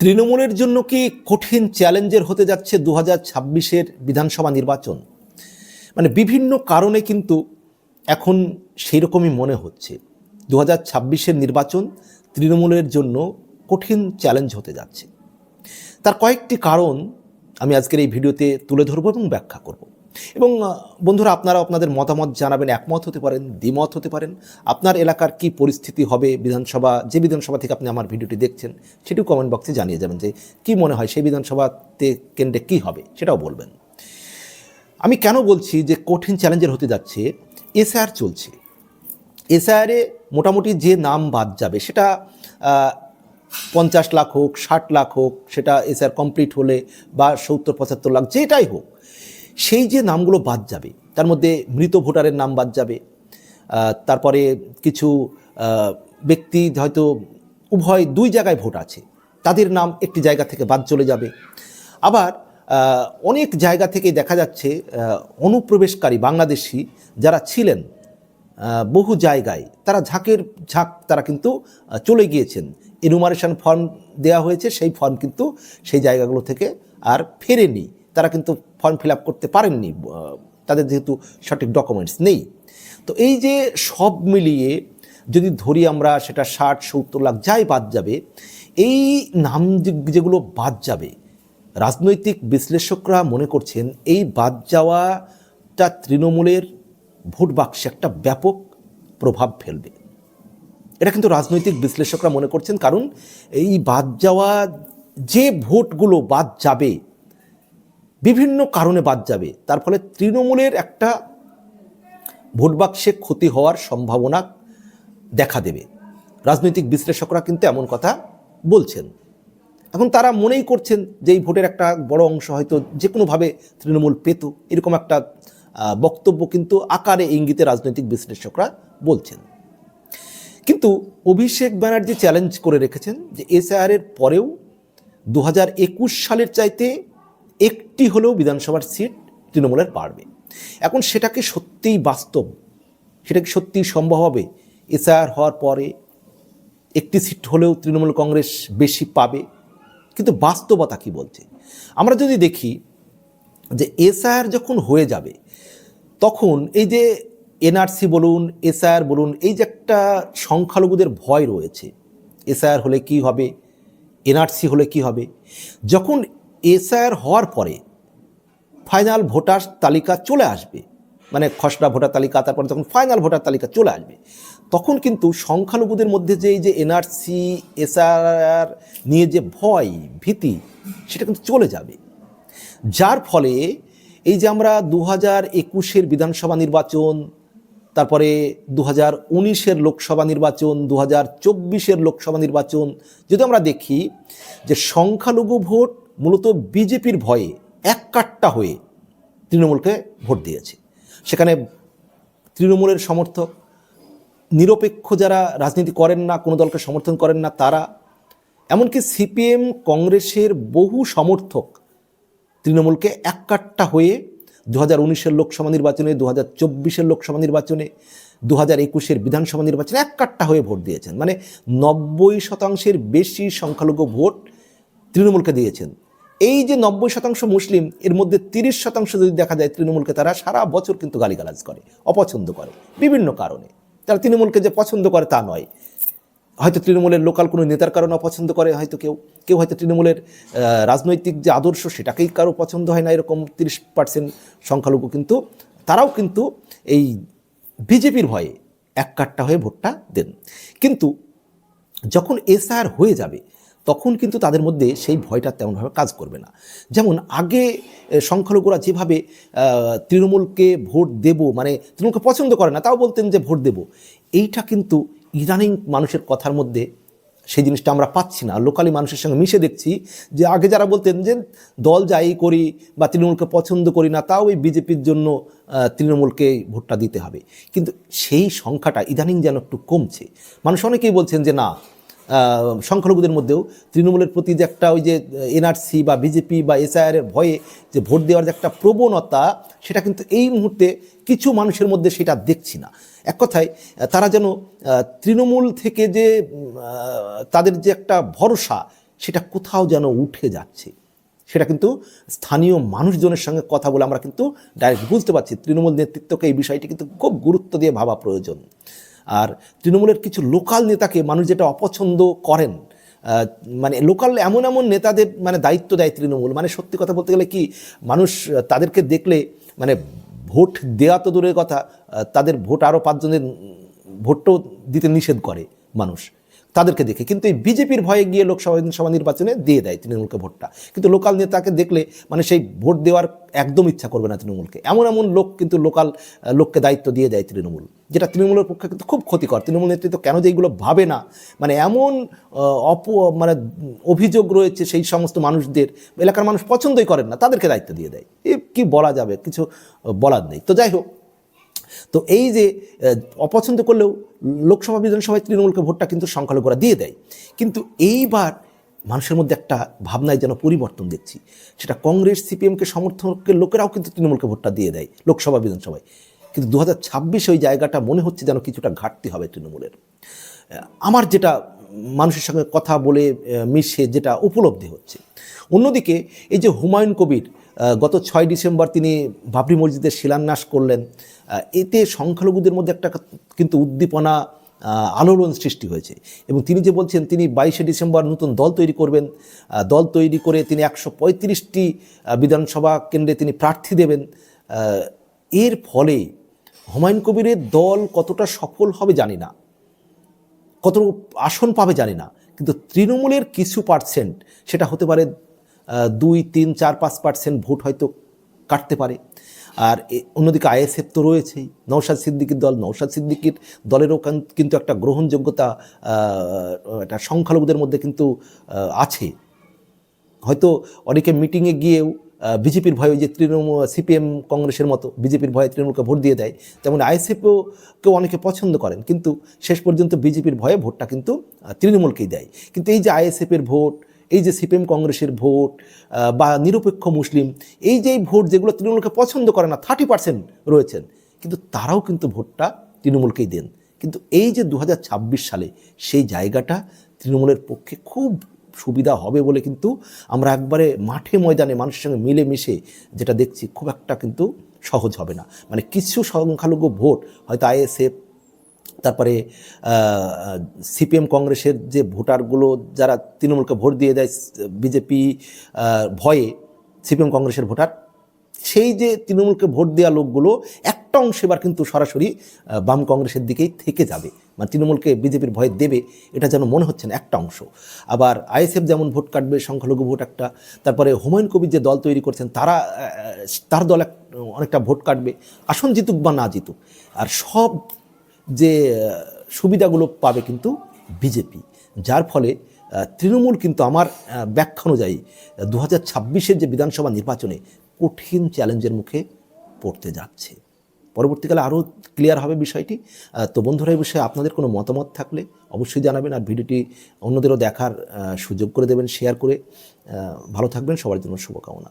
তৃণমূলের জন্য কি কঠিন চ্যালেঞ্জের হতে যাচ্ছে দু হাজার ছাব্বিশের বিধানসভা নির্বাচন? মানে বিভিন্ন কারণে কিন্তু এখন সেই রকমই মনে হচ্ছে। দু হাজার ছাব্বিশের নির্বাচন তৃণমূলের জন্য কঠিন চ্যালেঞ্জ হতে যাচ্ছে। তার কয়েকটি কারণ আমি আজকের এই ভিডিওতে তুলে ধরবো এবং ব্যাখ্যা করব। এবং বন্ধুরা আপনারা আপনাদের মতামত জানাবেন, একমত হতে পারেন, দ্বিমত হতে পারেন। আপনার এলাকার কি পরিস্থিতি হবে বিধানসভা, যে বিধানসভা থেকে আপনি আমার ভিডিওটি দেখছেন, সেটিও কমেন্ট বক্সে জানিয়ে যাবেন যে কি মনে হয় সেই বিধানসভাতে কেন্দ্রে কি হবে, সেটাও বলবেন। আমি কেন বলছি যে কঠিন চ্যালেঞ্জের হতে যাচ্ছে এসআর চলছে। এসআরে মোটামুটি যে নাম বাদ যাবে, সেটা পঞ্চাশ লাখ হোক, ষাট লাখ হোক, সেটা এসআর কমপ্লিট হলে বা সত্তর, পঁচাত্তর লাখ, যেটাই হোক সেই যে নামগুলো বাদ যাবে, তার মধ্যে মৃত ভোটারের নাম বাদ যাবে তারপরে কিছু ব্যক্তি হয়তো উভয় দুই জায়গায় ভোট আছে, তাদের নাম একটি জায়গা থেকে বাদ চলে যাবে। আবার অনেক জায়গা থেকে দেখা যাচ্ছে অনুপ্রবেশকারী বাংলাদেশি যারা ছিলেন বহু জায়গায়, তারা ঝাঁকের ঝাঁক তারা কিন্তু চলে গিয়েছেন। এনুমারেশন ফর্ম দেওয়া হয়েছে, সেই ফর্ম কিন্তু সেই জায়গাগুলো থেকে আর ফেরেনি। তারা কিন্তু ফর্ম ফিল আপ করতে পারেননি তাদের যেহেতু সঠিক ডকুমেন্টস নেই। তো এই যে সব মিলিয়ে যদি ধরি আমরা সেটা ষাট, সত্তর লাখ যাই বাদ যাবে, এই নাম যেগুলো বাদ যাবে, রাজনৈতিক বিশ্লেষকরা মনে করছেন এই বাদ যাওয়াটা তৃণমূলের ভোট বাক্সে একটা ব্যাপক প্রভাব ফেলবে। এটা কিন্তু রাজনৈতিক বিশ্লেষকরা মনে করছেন, কারণ এই বাদ যাওয়া যে ভোটগুলো বাদ যাবে বিভিন্ন কারণে বাদ যাবে। তার ফলে তৃণমূলের একটা ভোট বাক্সে ক্ষতি হওয়ার সম্ভাবনা দেখা দেবে। রাজনৈতিক বিশ্লেষকরা কিন্তু এমন কথা বলছেন। এখন তারা মনেই করছেন যে এই ভোটের একটা বড় অংশ হয়তো যে কোনোভাবে তৃণমূল পেত। এরকম একটা বক্তব্য কিন্তু আকারে ইঙ্গিতে রাজনৈতিক বিশ্লেষকরা বলছেন। কিন্তু অভিষেক ব্যানার্জি চ্যালেঞ্জ করে রেখেছেন যে এসআইআরের পরেও দু হাজার একুশ সালের চাইতে একটি হলেও বিধানসভার সিট তৃণমূলের পারবে। এখন সেটাকে সত্যিই বাস্তব সেটা কি সত্যিই সম্ভব হবে? এসআইআর হওয়ার পরে একটি সিট হলেও তৃণমূল কংগ্রেস বেশি পাবে? কিন্তু বাস্তবতা কি বলছে? আমরা যদি দেখি যে এসআইআর যখন হয়ে যাবে, তখন এই যে এনআরসি বলুন, এসআইআর বলুন, এই যে একটা সংখ্যালঘুদের ভয় রয়েছে। এসআইআর হলে কি হবে? এনআরসি হলে কি হবে? যখন এসআইআর হওয়ার পরে ফাইনাল ভোটার তালিকা চলে আসবে। মানে খসড়া ভোটার তালিকা, তারপরে যখন ফাইনাল ভোটার তালিকা চলে আসবে, তখন কিন্তু সংখ্যালঘুদের মধ্যে যে এই যে এনআরসি এসআর নিয়ে যে ভয়, ভীতি, সেটা কিন্তু চলে যাবে। যার ফলে এই যে আমরা দু হাজার একুশের বিধানসভা নির্বাচন, তারপরে দু হাজার উনিশের লোকসভা নির্বাচন দু হাজার চব্বিশের লোকসভা নির্বাচন, যদি আমরা দেখি যে সংখ্যালঘু ভোট মূলত বিজেপির ভয়ে এক কাট্টা হয়ে তৃণমূলকে ভোট দিয়েছে। সেখানে তৃণমূলের সমর্থক, নিরপেক্ষ যারা রাজনীতি করেন না, কোনো দলকে সমর্থন করেন না, তারা, এমনকি সিপিএম কংগ্রেসের বহু সমর্থক তৃণমূলকে এক এককাট্টা হয়ে দু হাজার উনিশের লোকসভা নির্বাচনে দু হাজার চব্বিশের লোকসভা নির্বাচনে দু হাজার একুশের বিধানসভা নির্বাচনে এক এককাট্টা হয়ে ভোট দিয়েছেন। মানে নব্বই শতাংশের বেশি সংখ্যালঘু ভোট তৃণমূলকে দিয়েছেন। এই যে নব্বই শতাংশ মুসলিম, এর মধ্যে তিরিশ শতাংশ যদি দেখা যায় তৃণমূলকে তারা সারা বছর কিন্তু গালিগালাজ করে, অপছন্দ করে, বিভিন্ন কারণে। তারা তৃণমূলকে যে পছন্দ করে তা নয়। হয়তো তৃণমূলের লোকাল কোনো নেতার কারণে অপছন্দ করে, হয়তো কেউ কেউ হয়তো তৃণমূলের রাজনৈতিক যে আদর্শ সেটাকেই কারও পছন্দ হয় না এরকম তিরিশ পার্সেন্ট সংখ্যালঘু কিন্তু, তারাও কিন্তু এই বিজেপির ভয়ে এক কাট্টা হয়ে ভোটটা দেন। কিন্তু যখন এসআর হয়ে যাবে তখন কিন্তু তাদের মধ্যে সেই ভয়টা তেমনভাবে কাজ করবে না। যেমন আগে সংখ্যালঘুরা যেভাবে তৃণমূলকে ভোট দেব মানে তৃণমূলকে পছন্দ করে না, তাও বলতেন যে ভোট দেব। এইটা কিন্তু ইদানিং মানুষের কথার মধ্যে সেই জিনিসটা আমরা পাচ্ছি না। লোকালি মানুষের সঙ্গে মিশে দেখছি যে আগে যারা বলতেন যে দল যাই করি বা তৃণমূলকে পছন্দ করি না, তাও এই বিজেপির জন্য তৃণমূলকে ভোটটা দিতে হবে। কিন্তু সেই সংখ্যাটা ইদানিং যেন একটু কমছে। মানুষ অনেকেই বলছেন যে না সংখ্যালঘুদের মধ্যেও তৃণমূলের প্রতি যে একটা ওই যে এনআরসি বা বিজেপি বা এসআইআরের ভয়ে যে ভোট দেওয়ার যে একটা প্রবণতা, সেটা কিন্তু এই মুহূর্তে কিছু মানুষের মধ্যে সেটা দেখছি না। এক কথায় তারা যেন তৃণমূল থেকে যে তাদের যে একটা ভরসা, সেটা কোথাও যেন উঠে যাচ্ছে। সেটা কিন্তু স্থানীয় মানুষজনের সঙ্গে কথা বলে আমরা কিন্তু ডাইরেক্ট বুঝতে পারছি। তৃণমূল নেতৃত্বকে এই বিষয়টি কিন্তু খুব গুরুত্ব দিয়ে ভাবা প্রয়োজন। আর তৃণমূলের কিছু লোকাল নেতাকে মানুষ যেটা অপছন্দ করেন মানে লোকাল এমন এমন নেতাদের মানে দায়িত্ব দেয় তৃণমূল। মানে সত্যি কথা বলতে গেলে কি, মানুষ তাদেরকে দেখলে মানে ভোট দেওয়া তো দূরের কথা তাদের ভোট আরও পাঁচজনের ভোটটাও দিতে নিষেধ করে মানুষ। তাদেরকে দেখে। কিন্তু এই বিজেপির ভয়ে গিয়ে লোকসভা নির্বাচনে দিয়ে দেয় তৃণমূলকে ভোটটা। কিন্তু লোকাল নেতাকে দেখলে মানে সেই ভোট দেওয়ার একদম ইচ্ছা করবে না তৃণমূলকে। এমন এমন লোক কিন্তু লোকাল, লোককে দায়িত্ব দিয়ে দেয় তৃণমূল, যেটা তৃণমূলের পক্ষে কিন্তু খুব ক্ষতিকর। তৃণমূল নেতৃত্ব কেন যে এইগুলো ভাবে না? মানে এমন অপ মানে অভিযোগ রয়েছে সেই সমস্ত মানুষদের, এলাকার মানুষ পছন্দই করেন না, তাদেরকে দায়িত্ব দিয়ে দেয়। এ কি বলা যাবে? কিছু বলার নেই। তো যাই হোক তো এই যে অপছন্দ করলেও লোকসভা, বিধানসভায় তৃণমূলকে ভোটটা কিন্তু সংখ্যালঘুরা দিয়ে দেয়। কিন্তু এইবার মানুষের মধ্যে একটা ভাবনায় যেন পরিবর্তন দেখছি। সেটা কংগ্রেস, সিপিএমকে সমর্থকের লোকেরাও কিন্তু তৃণমূলকে ভোটটা দিয়ে দেয় লোকসভা, বিধানসভায়। কিন্তু দু হাজার ওই জায়গাটা মনে হচ্ছে যেন কিছুটা ঘাটতি হবে তৃণমূলের। আমার যেটা মানুষের সঙ্গে কথা বলে মিশে যেটা উপলব্ধি হচ্ছে। অন্যদিকে এই যে হুমায়ুন কবির গত ছয় ডিসেম্বর তিনি বাবরি মসজিদের শিলান্যাস করলেন। এতে সংখ্যালঘুদের মধ্যে একটা কিন্তু উদ্দীপনা আলোড়ন সৃষ্টি হয়েছে। এবং তিনি যে বলছেন, তিনি বাইশে ডিসেম্বর নতুন দল তৈরি করবেন। দল তৈরি করে তিনি একশো পঁয়ত্রিশটি বিধানসভা কেন্দ্রে তিনি প্রার্থী দেবেন। এর ফলে হুমায়ুন কবিরের দল কতটা সফল হবে জানি না। কত আসন পাবে জানি না। কিন্তু তৃণমূলের কিছু পার্সেন্ট সেটা হতে পারে দুই, তিন, চার, পাঁচ পার্সেন্ট ভোট হয়তো কাটতে পারে। আর অন্যদিকে আইএসএফ তো রয়েছেই। নৌসাদ সিদ্দিকির দল নৌসাদ সিদ্দিকির দলেরও কিন্তু একটা গ্রহণযোগ্যতা একটা সংখ্যালঘুদের মধ্যে কিন্তু আছে। হয়তো অনেকে মিটিংয়ে গিয়েও বিজেপির ভয়ে যে তৃণমূল, সিপিএম কংগ্রেসের মতো বিজেপির ভয়ে তৃণমূলকে ভোট দিয়ে দেয়, তেমন আইএসএফও কেউ অনেকে পছন্দ করেন। কিন্তু শেষ পর্যন্ত বিজেপির ভয়ে ভোটটা কিন্তু তৃণমূলকেই দেয়। কিন্তু এই যে আইএসএফের ভোট এই যে সিপিএম কংগ্রেসের ভোট বা নিরপেক্ষ মুসলিম, এই যে ভোট যেগুলো তৃণমূলকে পছন্দ করে না থার্টি পার্সেন্ট রয়েছেন, কিন্তু তারাও কিন্তু ভোটটা তৃণমূলকেই দেন। কিন্তু এই যে দু হাজার ছাব্বিশ সালে সেই জায়গাটা তৃণমূলের পক্ষে খুব সুবিধা হবে বলে কিন্তু আমরা একবারে মাঠে ময়দানে মানুষের সঙ্গে মিলেমিশে যেটা দেখছি, খুব একটা কিন্তু সহজ হবে না। মানে কিছু সংখ্যালঘু ভোট, হয়তো আইএসএফ তারপরে সিপিএম কংগ্রেসের যে ভোটারগুলো যারা তৃণমূলকে ভোট দিয়ে দেয়, বিজেপি ভয়ে সিপিএম কংগ্রেসের ভোটার, সেই যে তৃণমূলকে ভোট দেওয়া লোকগুলো একটা অংশ এবার কিন্তু সরাসরি বাম কংগ্রেসের দিকেই থেকে যাবে। মানে তৃণমূলকে বিজেপির ভয় দেবে, এটা যেন মনে হচ্ছে না, একটা অংশ। আবার আইএসএফ যেমন ভোট কাটবে, সংখ্যালঘু ভোট একটা, তারপরে হুমায়ুন কবির যে দল তৈরি করছেন, তারা তার দল অনেকটা ভোট কাটবে, আসন জিতুক বা না জিতুক, আর সব যে সুবিধাগুলো পাবে কিন্তু বিজেপি। যার ফলে তৃণমূল কিন্তু আমার ব্যাখ্যা অনুযায়ী দু হাজার যে বিধানসভা নির্বাচনে কঠিন চ্যালেঞ্জের মুখে পড়তে যাচ্ছে। পরবর্তীকালে আরও ক্লিয়ার হবে বিষয়টি। তো বন্ধুরা এই বিষয়ে আপনাদের কোনো মতামত থাকলে অবশ্যই জানাবেন আর ভিডিওটি অন্যদেরও দেখার সুযোগ করে দেবেন, শেয়ার করে ভালো থাকবেন। সবার জন্য শুভকামনা।